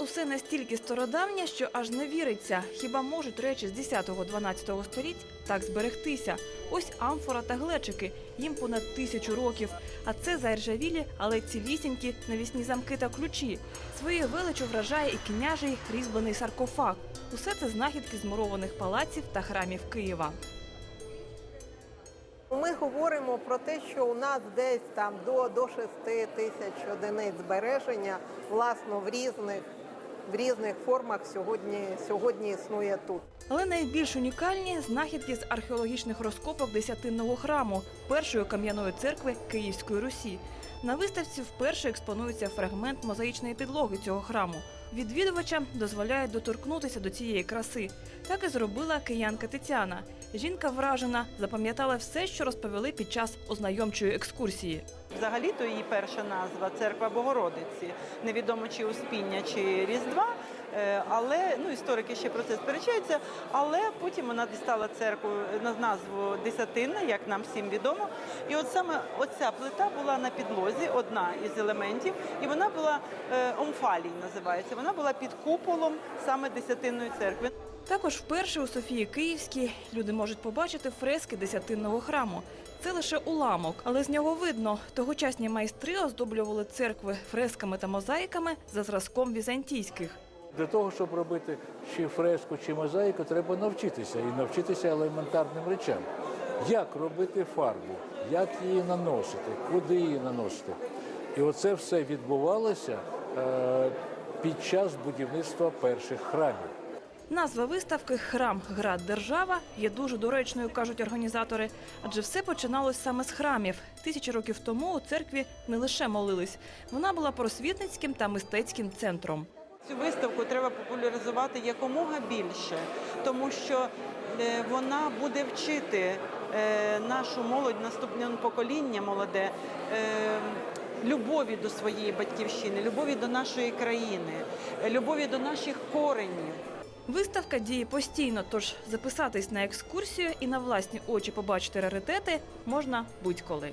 усе настільки стародавнє, що аж не віриться. Хіба можуть речі з 10-12 століть так зберегтися? Ось амфора та глечики. Їм понад тисячу років. А це заіржавілі, але цілісінькі навісні замки та ключі. Своєю величу вражає і княжий різьблений саркофаг. Усе це знахідки змурованих палаців та храмів Києва. Ми говоримо про те, що у нас десь там до, до 6 тисяч одиниць збереження, власно, в різних, в різних формах сьогодні, сьогодні існує тут. Але найбільш унікальні знахідки з археологічних розкопок десятинного храму першої кам'яної церкви Київської Русі. На виставці вперше експонується фрагмент мозаїчної підлоги цього храму. Відвідувачам дозволяють доторкнутися до цієї краси. Так і зробила киянка Тетяна. Жінка вражена, запам'ятала все, що розповіли під час ознайомчої екскурсії. Взагалі-то її перша назва церква Богородиці. Невідомо чи Успіння, чи Різдва. Е, Але ну історики ще про це сперечаються. Але потім вона дістала церкву на назву Десятинна, як нам всім відомо. І от саме оця плита була на підлозі, одна із елементів, і вона була е, омфалій, називається. Вона була під куполом саме десятинної церкви. Також вперше у Софії Київській люди можуть побачити фрески десятинного храму. Це лише уламок, але з нього видно, тогочасні майстри оздоблювали церкви фресками та мозаїками за зразком візантійських. Для того, щоб робити чи фреску, чи мозаїку, треба навчитися і навчитися елементарним речам. Як робити фарбу, як її наносити, куди її наносити. І оце все відбувалося е, під час будівництва перших храмів. Назва виставки Храм Град Держава є дуже доречною, кажуть організатори, адже все починалось саме з храмів. Тисячі років тому у церкві не лише молились, вона була просвітницьким та мистецьким центром. Цю виставку треба популяризувати якомога більше, тому що е, вона буде вчити е, нашу молодь, наступне покоління молоде. е, Любові до своєї батьківщини, любові до нашої країни, любові до наших коренів. Виставка діє постійно, тож записатись на екскурсію і на власні очі побачити раритети можна будь-коли.